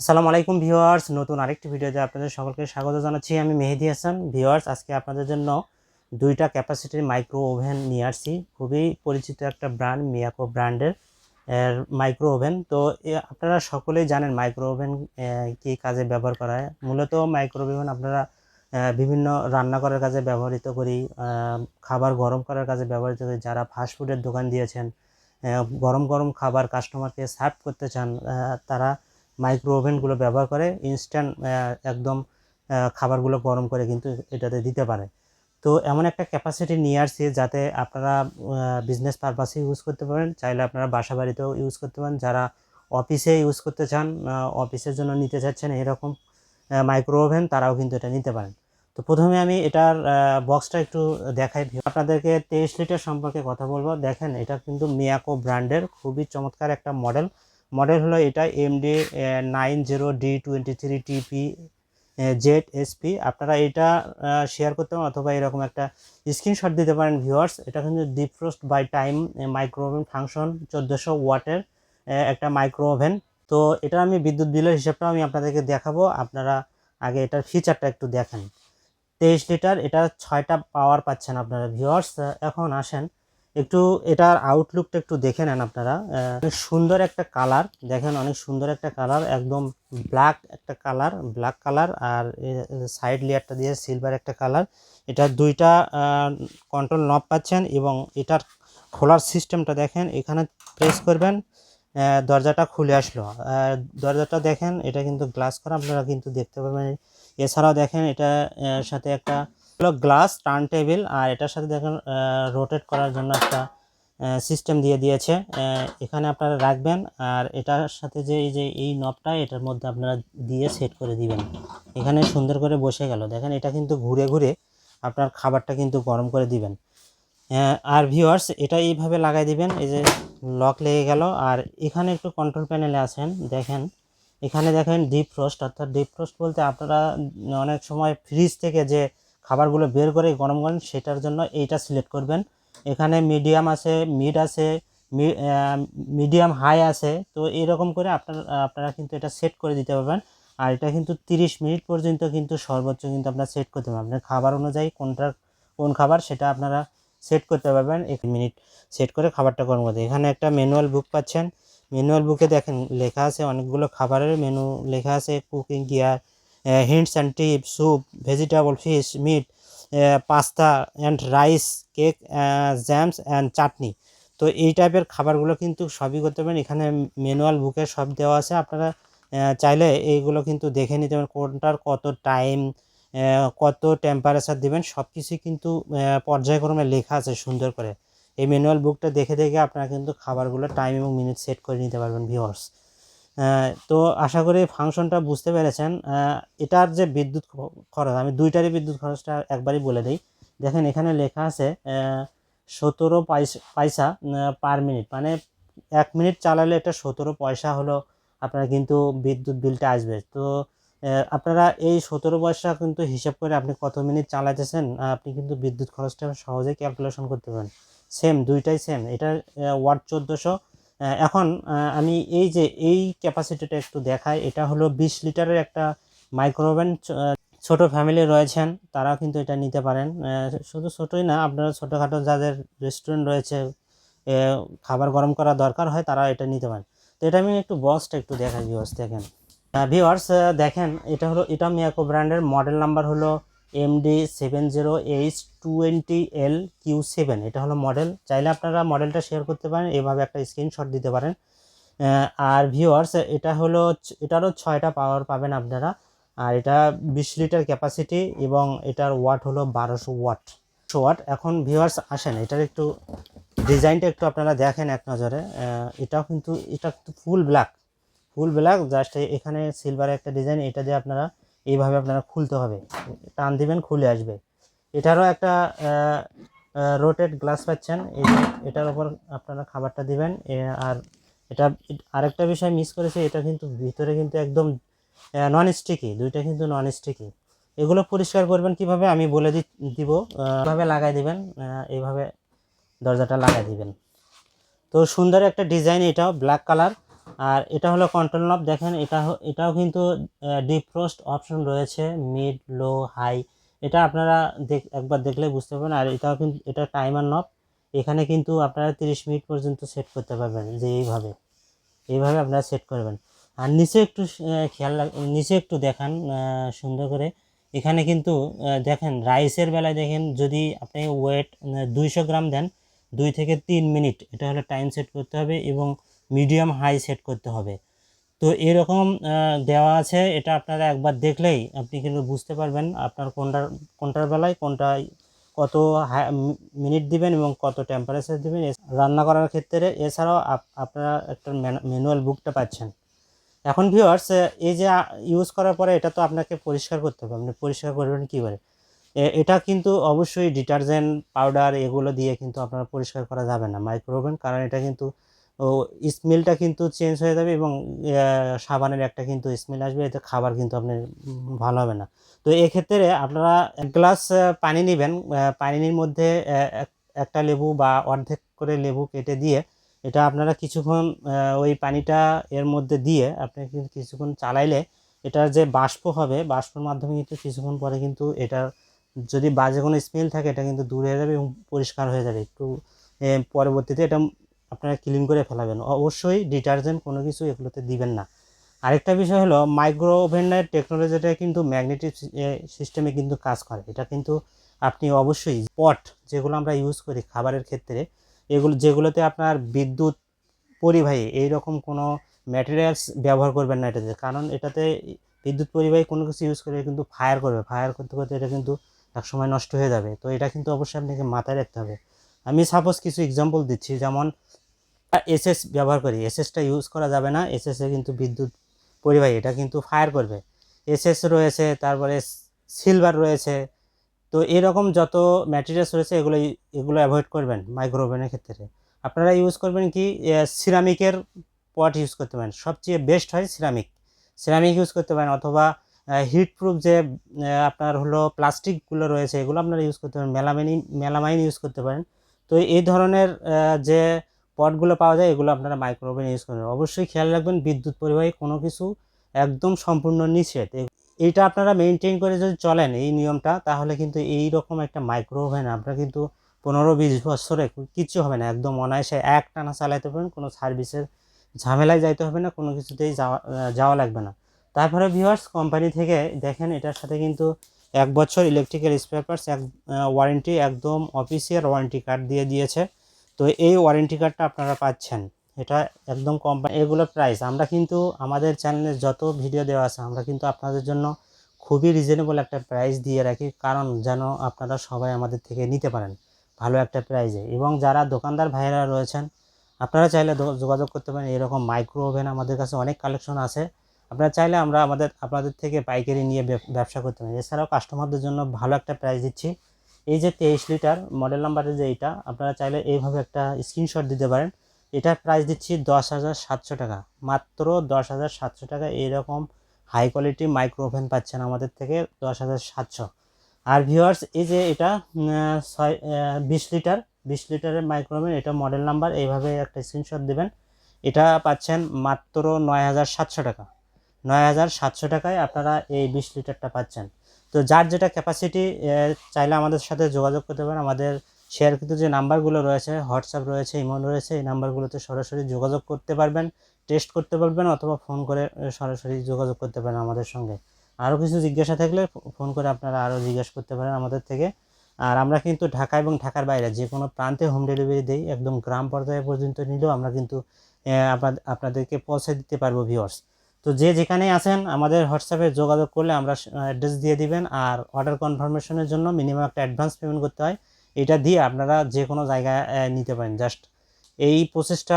আসসালামু আলাইকুম ভিউয়ার্স, নতুন আরেকটি ভিডিওতে আপনাদের সকলকে স্বাগত জানাচ্ছি। আমি মেহেদি হাসান। ভিউয়ার্স, আজকে আপনাদের জন্য দুইটা ক্যাপাসিটির মাইক্রো ওভেন নিয়ে আসছি। খুবই পরিচিত একটা ব্র্যান্ড মিয়াকো ব্র্যান্ডের মাইক্রো ওভেন তো আপনারা সকলেই জানেন মাইক্রো ওভেন কী কাজে ব্যবহার করা হয়। মূলত মাইক্রো ওভেন আপনারা বিভিন্ন রান্না করার কাজে ব্যবহৃত করি খাবার গরম করার কাজে ব্যবহৃত করি। যারা ফাস্টফুডের দোকান দিয়েছেন গরম গরম খাবার কাস্টমারকে সার্ভ করতে চান তারা মাইক্রো ওভেনগুলো ব্যবহার করে ইনস্ট্যান্ট একদম খাবারগুলো গরম করে কিন্তু এটাতে দিতে পারে। তো এমন একটা ক্যাপাসিটি নিয়ে আসছি যাতে আপনারা বিজনেস পারপাসে ইউজ করতে পারেন। চাইলে আপনারা বাসা বাড়িতেও ইউজ করতে পারেন। যারা অফিসে ইউজ করতে চান অফিসের জন্য নিতে চাচ্ছেন এরকম মাইক্রো ওভেন তারাও কিন্তু এটা নিতে পারেন। তো প্রথমে আমি এটার বক্সটা একটু দেখাই। আপনাদেরকে তেইশ লিটার সম্পর্কে কথা বলব। দেখেন, এটা কিন্তু মিয়াকো ব্র্যান্ডের খুবই চমৎকার একটা মডেল মডেল হলো এটা MD nine zero D twenty three TP Z SP আপনারা এটা শেয়ার করতে পারেন অথবা এরকম একটা স্ক্রিনশট দিতে পারেন ভিউয়ার্স এটা কিন্তু deep frost by time micro oven function চোদ্দোশো ওয়াটের একটা মাইক্রো ওভেন তো এটা আমি বিদ্যুৎ বিলের হিসাবটা আমি আপনাদেরকে দেখাবো। আপনারা আগে এটার ফিচারটা একটু দেখেন। তেইশ লিটার, এটা ছয়টা পাওয়ার পাচ্ছেন আপনারা ভিউয়ার্স এখন আসেন। একটু এটার আউটলুকটা একটু দেখে নেন আপনারা। অনেক সুন্দর একটা কালার দেখেন অনেক সুন্দর একটা কালার একদম ব্ল্যাক একটা কালার ব্ল্যাক কালার আর সাইড লেয়ারটা দিয়ে সিলভার একটা কালার এটা দুইটা কন্ট্রোল নব পাচ্ছেন এবং এটার খোলার সিস্টেমটা দেখেন, এখানে প্রেস করবেন দরজাটা খুলে আসলো। দরজাটা দেখেন, এটা কিন্তু গ্লাস করা, আপনারা কিন্তু দেখতে পাবেন এছাড়াও দেখেন, এটা সাথে একটা হলো গ্লাস টার্ন টেবিল আর এটার সাথে দেখেন রোটেট করার জন্য একটা সিস্টেম দিয়ে দিয়েছে। এখানে আপনারা রাখবেন, আর এটার সাথে যে, এই যে, এই নবটা এটার মধ্যে আপনারা দিয়ে সেট করে দিবেন। এখানে সুন্দর করে বসে গেল। দেখেন, এটা কিন্তু ঘুরে ঘুরে আপনার খাবারটা কিন্তু গরম করে দিবেন। আর ভিউয়ার্স এটা এইভাবে লাগাই দিবেন, এই যে লক লেগে গেল। আর এখানে একটু কন্ট্রোল প্যানেলে আছেন, দেখেন, এখানে দেখেন ডিপ ফ্রস্ট অর্থাৎ ডিপ ফ্রস্ট বলতে আপনারা অনেক সময় ফ্রিজ থেকে যে খাবারগুলো বের করে গরম করেন, সেটার জন্য এইটা সিলেক্ট করবেন। এখানে মিডিয়াম আছে মিড আছে মিডিয়াম হাই আছে। তো এরকম করে আপনার, আপনারা কিন্তু এটা সেট করে দিতে পারবেন। আর এটা কিন্তু 30 মিনিট পর্যন্ত কিন্তু সর্বোচ্চ কিন্তু আপনারা সেট করতে পারবেন। আপনার খাবার অনুযায়ী কোনটা, কোন খাবার সেটা আপনারা সেট করতে পারবেন। এক মিনিট সেট করে খাবারটা গরম করতে এখানে একটা ম্যানুয়াল বুক পাচ্ছেন। ম্যানুয়াল বুকে দেখেন লেখা আছে অনেকগুলো খাবারের মেনু লেখা আছে cooking gear hints and tip soup vegetable fish meat pasta and rice cake jams and chutney তো এই টাইপের খাবারগুলো কিন্তু সবই করতে পারেন। এখানে ম্যানুয়াল বুকে সব দেওয়া আছে। আপনারা চাইলে এইগুলো কিন্তু দেখে নিতে পারেন। কোনটার কত টাইম কত টেম্পারেচার দিবেন। সব কিছুই কিন্তু পর্যায়ক্রমে লেখা আছে সুন্দর করে। এই ম্যানুয়াল বুকটা দেখে দেখে আপনারা কিন্তু খাবারগুলো টাইম এবং মিনিট সেট করে নিতে পারবেন ভিউয়ার্স তো আশা করি ফাংশনটা বুঝতে পেরেছেন। এটার যে বিদ্যুৎ খরচ, আমি দুইটারই বিদ্যুৎ খরচটা একবারই বলে দিই। দেখেন, এখানে লেখা আছে সতেরো পয়সা পয়সা পার মিনিট মানে এক মিনিট চালালে এটা সতেরো পয়সা হলো আপনার কিন্তু বিদ্যুৎ বিলটা আসবে। তো আপনারা এই সতেরো পয়সা কিন্তু হিসাব করে আপনি কত মিনিট চালাতেছেন আপনি কিন্তু বিদ্যুৎ খরচটা সহজেই ক্যালকুলেশন করতে পারেন। সেম দুইটাই সেম এটা ওয়াট চোদ্দোশো এখন আমি এই যে এই ক্যাপাসিটিটা একটু দেখাই, এটা হলো বিশ লিটারের একটা মাইক্রোওভেন ছোট ফ্যামিলি রয়েছেন তারা কিন্তু এটা নিতে পারেন। শুধু ছোটই না, আপনারা ছোটোখাটো যাদের রেস্টুরেন্ট রয়েছে খাবার গরম করা দরকার হয় তারা এটা নিতে পারেন। তো এটা আমি একটু বক্সটা একটু দেখাই ভিউয়ার্স দেখেন ভিউয়ার্স দেখেন, এটা হলো, এটা মিয়াকো ব্র্যান্ডের মডেল নাম্বার হলো MD seven zero H twenty L Q seven এটা হলো মডেল চাইলে আপনারা মডেলটা শেয়ার করতে পারেন, এভাবে একটা স্ক্রিনশট দিতে পারেন। আর ভিউয়ার্স এটা হলো এটারও ছয়টা পাওয়ার পাবেন আপনারা। আর এটা বিশ লিটার ক্যাপাসিটি এবং এটার ওয়াট হলো বারোশো ওয়াট ওয়াট এখন ভিউয়ার্স আসেন, এটার একটু ডিজাইনটা একটু আপনারা দেখেন এক নজরে। এটাও কিন্তু, এটা full black full black just এখানে সিলভার একটা ডিজাইন এটা দিয়ে আপনারা এইভাবে আপনারা খুলতে হবে। টান দিবেন, খুলে আসবে। এটারও একটা রোটেড গ্লাস পাচ্ছেন। এটার উপর আপনারা খাবারটা দিবেন। আর এটা আরেকটা বিষয় মিস করেছে, এটা কিন্তু ভিতরে কিন্তু একদম নন স্টিকি দুইটা কিন্তু নন স্টিকি এগুলো পরিষ্কার করবেন কীভাবে? আমি বলে দি, দিব এভাবে লাগাই দিবেন এইভাবে দরজাটা লাগাই দিবেন। তো সুন্দর একটা ডিজাইন এটাও ব্ল্যাক কালার আর এটা হলো কন্ট্রোল নব দেখেন এটা এটাও কিন্তু ডিপ ফ্রস্ট অপশন রয়েছে মিড লো হাই এটা আপনারা দেখ, একবার দেখলে বুঝতে পারবেন, আর এটাও কিন্তু, এটা টাইমার নব এখানে কিন্তু আপনারা তিরিশ মিনিট পর্যন্ত সেট করতে পারবেন, যে এইভাবে। এইভাবে আপনারা সেট করবেন। আর নিচে একটু খেয়াল নিচে একটু দেখান সুন্দর করে। এখানে কিন্তু দেখেন রাইসের বেলায় দেখেন, যদি আপনি ওয়েট দুইশো গ্রাম দেন, দুই থেকে তিন মিনিট, এটা হলো টাইম সেট করতে হবে এবং মিডিয়াম হাই সেট করতে হবে। তো এরকম দেওয়া আছে, এটা আপনারা একবার দেখলেই আপনি কিন্তু বুঝতে পারবেন আপনার কোনটার কোনটার বেলায় কোনটায় কত মিনিট দিবেন এবং কত টেম্পারেচার দিবেন। রান্না করার ক্ষেত্রে এছাড়াও আপ- আপনারা একটা ম্যানুয়াল বুকটা পাচ্ছেন। এখন ভিউয়ার্স এই যে ইউজ করার পরে এটা তো আপনাকে পরিষ্কার করতে হবে। আপনি পরিষ্কার করবেন কীভাবে এটা কিন্তু অবশ্যই ডিটারজেন্ট পাউডার এগুলো দিয়ে কিন্তু আপনারা পরিষ্কার করা যাবে না মাইক্রোওভেন কারণ এটা কিন্তু স্মেলটা কিন্তু চেঞ্জ হয়ে যাবে এবং সাবানের একটা কিন্তু স্মেল আসবে, এতে খাবার কিন্তু আপনার ভালো হবে না। তো এক্ষেত্রে আপনারা এক গ্লাস পানি নেবেন পানির মধ্যে এক- একটা লেবু বা অর্ধেক করে লেবু কেটে দিয়ে এটা আপনারা কিছুক্ষণ ওই পানিটা এর মধ্যে দিয়ে আপনি কিন্তু কিছুক্ষণ চালাইলে এটার যে বাষ্প হবে, বাষ্পর মাধ্যমে কিন্তু কিছুক্ষণ পরে কিন্তু এটার যদি বাজে কোনো স্মেল থাকে, এটা কিন্তু দূর হয়ে যাবে এবং পরিষ্কার হয়ে যাবে। একটু পরবর্তীতে এটা আপনারা ক্লিন করে ফেলাবেন। অবশ্যই ডিটারজেন্ট কোনো কিছু এগুলোতে দিবেন না। আরেকটা বিষয় হলো মাইক্রো ওভেনের টেকনোলজিটা কিন্তু ম্যাগনেটিক সিস্টেমে কিন্তু কাজ করে। এটা কিন্তু আপনি অবশ্যই পট যেগুলো আমরা ইউজ করি খাবারের ক্ষেত্রে, এগুলো, যেগুলোতে আপনার বিদ্যুৎ পরিবাহী এইরকম কোনো ম্যাটেরিয়ালস ব্যবহার করবেন না এটাতে। কারণ এটাতে বিদ্যুৎ পরিবাহী কোনো কিছু ইউজ করে কিন্তু ফায়ার করবে। ফায়ার করতে করতে এটা কিন্তু এক সময় নষ্ট হয়ে যাবে। তো এটা কিন্তু অবশ্যই আপনাকে মাথায় রাখতে হবে। আমি সাপোজ কিছু এক্সাম্পল দিচ্ছি। যেমন এসএস ব্যবহার করি। এসএসটা ইউজ করা যাবে না। এসএসে কিন্তু বিদ্যুৎ পরিবাহী, এটা কিন্তু ফায়ার করবে। এসএস রয়েছে, তারপরে সিলভার রয়েছে। তো এরকম যত ম্যাটেরিয়ালস রয়েছে, এগুলো এগুলো অ্যাভয়েড করবেন মাইক্রো ওভেনের ক্ষেত্রে। আপনারা ইউজ করবেন কি সিরামিকের পট ইউজ করতে পারেন। সবচেয়ে বেস্ট হয় সিরামিক সিরামিক ইউজ করতে পারেন, অথবা হিট প্রুফ যে আপনার হলো প্লাস্টিকগুলো রয়েছে, এগুলো আপনারা ইউজ করতে পারেন। মেলামাইন মেলামাইন ইউজ করতে পারেন। তো এই ধরনের যে পটগুলো পাওয়া যায়, এগুলো আপনারা মাইক্রোওভেন ইউজ করবেন অবশ্যই খেয়াল রাখবেন, বিদ্যুৎ পরিবাহী কোনো কিছু একদম সম্পূর্ণ নিষেধ। এইটা আপনারা মেনটেন করে যদি চলেন এই নিয়মটা, তাহলে কিন্তু এই রকম একটা মাইক্রোওভেন আপনারা কিন্তু পনেরো বিশ বছরে কিচ্ছু হবে না। একদম অনায়াসে এক টানা চালাইতে পারবেন, কোনো সার্ভিসের ঝামেলায় যাইতে হবে না, কোনো কিছুতেই যাওয়া যাওয়া লাগবে না। তারপরে ভিউয়ার্স কোম্পানি থেকে দেখেন, এটার সাথে কিন্তু এক বছর ইলেকট্রিক্যাল স্পেয়ার পার্টস এক ওয়ারেন্টি একদম অফিসিয়াল ওয়ারেন্টি কার্ড দিয়ে দিয়েছে। তো এই ওয়ারেন্টি কার্ডটা আপনারা পাচ্ছেন। এটা একদম কোম্পানি এগুলো প্রাইস আমরা কিন্তু আমাদের চ্যানেলে যত ভিডিও দেওয়া আছে, আমরা কিন্তু আপনাদের জন্য খুবই রিজনেবল একটা প্রাইস দিয়ে রাখি, কারণ যেন আপনারা সবাই আমাদের থেকে নিতে পারেন ভালো একটা প্রাইজে এবং যারা দোকানদার ভাইয়েরা রয়েছেন, আপনারা চাইলে যোগাযোগ করতে পারেন। এরকম মাইক্রো ওভেন আমাদের কাছে অনেক কালেকশন আছে। আপনারা চাইলে আমরা আমাদের, আপনাদের থেকে পাইকারি নিয়ে ব্যবসা করতে পারি এছাড়াও কাস্টমারদের জন্য ভালো একটা প্রাইস দিচ্ছি। এই যে তেইশ লিটার মডেল নাম্বারের যে এইটা, আপনারা চাইলে এইভাবে একটা স্ক্রিনশট দিতে পারেন। এটার প্রাইস দিচ্ছি দশ হাজার সাতশো টাকা। মাত্র দশ হাজার সাতশো টাকা। এইরকম হাই কোয়ালিটি মাইক্রো ওভেন পাচ্ছেন আমাদের থেকে দশ হাজার সাতশো। আর ভিউয়ার্স এই যে এটা ছয় বিশ লিটার, বিশ লিটারের মাইক্রো ওভেন এটা মডেল নাম্বার এইভাবে একটা স্ক্রিনশট দেবেন। এটা পাচ্ছেন মাত্র নয় হাজার সাতশো টাকা। নয় হাজার সাতশো টাকায় আপনারা এই বিশ লিটারটা পাচ্ছেন। তো যার যেটা ক্যাপাসিটি চাইলে আমাদের সাথে যোগাযোগ করতে পারেন। আমাদের শেয়ারকৃত যে নাম্বারগুলো রয়েছে হোয়াটসঅ্যাপ রয়েছে ইমন রয়েছে, এই নাম্বারগুলোতে সরাসরি যোগাযোগ করতে পারবেন টেস্ট করতে পারবেন অথবা ফোন করে সরাসরি যোগাযোগ করতে পারেন আমাদের সঙ্গে। আরও কিছু জিজ্ঞাসা থাকলে ফোন করে আপনারা আরও জিজ্ঞাসা করতে পারেন আমাদের থেকে। আর আমরা কিন্তু ঢাকা এবং ঢাকার বাইরে যে কোনো প্রান্তে হোম ডেলিভারি দিই, একদম গ্রাম পর্যায়ে পর্যন্ত নিলেও আমরা কিন্তু আপনাদেরকে পৌঁছে দিতে পারব ভিউয়ার্স তো যে যেখানেই আছেন, আমাদের হোয়াটসঅ্যাপে যোগাযোগ করলে আমরা অ্যাড্রেস দিয়ে দিবেন। আর অর্ডার কনফার্মেশনের জন্য মিনিমাম একটা অ্যাডভান্স পেমেন্ট করতে হয়। এটা দিয়ে আপনারা যে কোনো জায়গায় নিতে পারেন। জাস্ট এই প্রসেসটা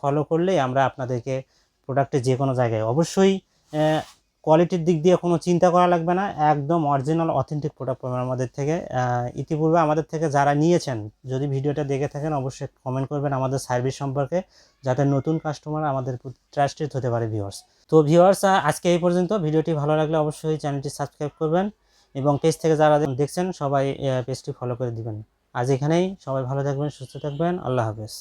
ফলো করলেই আমরা আপনাদেরকে প্রোডাক্টে যে কোনো জায়গায় অবশ্যই কোয়ালিটির দিক দিয়ে কোনো চিন্তা করা লাগবে না, একদম অরিজিনাল, অথেন্টিক প্রোডাক্ট পাবেন আমাদের থেকে। ইতিপূর্বে আমাদের থেকে যারা নিয়েছেন, যদি ভিডিওটা দেখে থাকেন, অবশ্যই কমেন্ট করবেন আমাদের সার্ভিস সম্পর্কে, যাতে নতুন কাস্টমার আমাদের ট্রাস্টেড হতে পারে ভিউয়ার্স তো ভিউয়ার্স আজকে এই পর্যন্ত। ভিডিওটি ভালো লাগলে অবশ্যই চ্যানেলটি সাবস্ক্রাইব করবেন এবং পেজ থেকে যারা দেখছেন, সবাই পেজটি ফলো করে দিবেন। আজ এখানেই, সবাই ভালো থাকবেন, সুস্থ থাকবেন, আল্লাহ হাফেজ।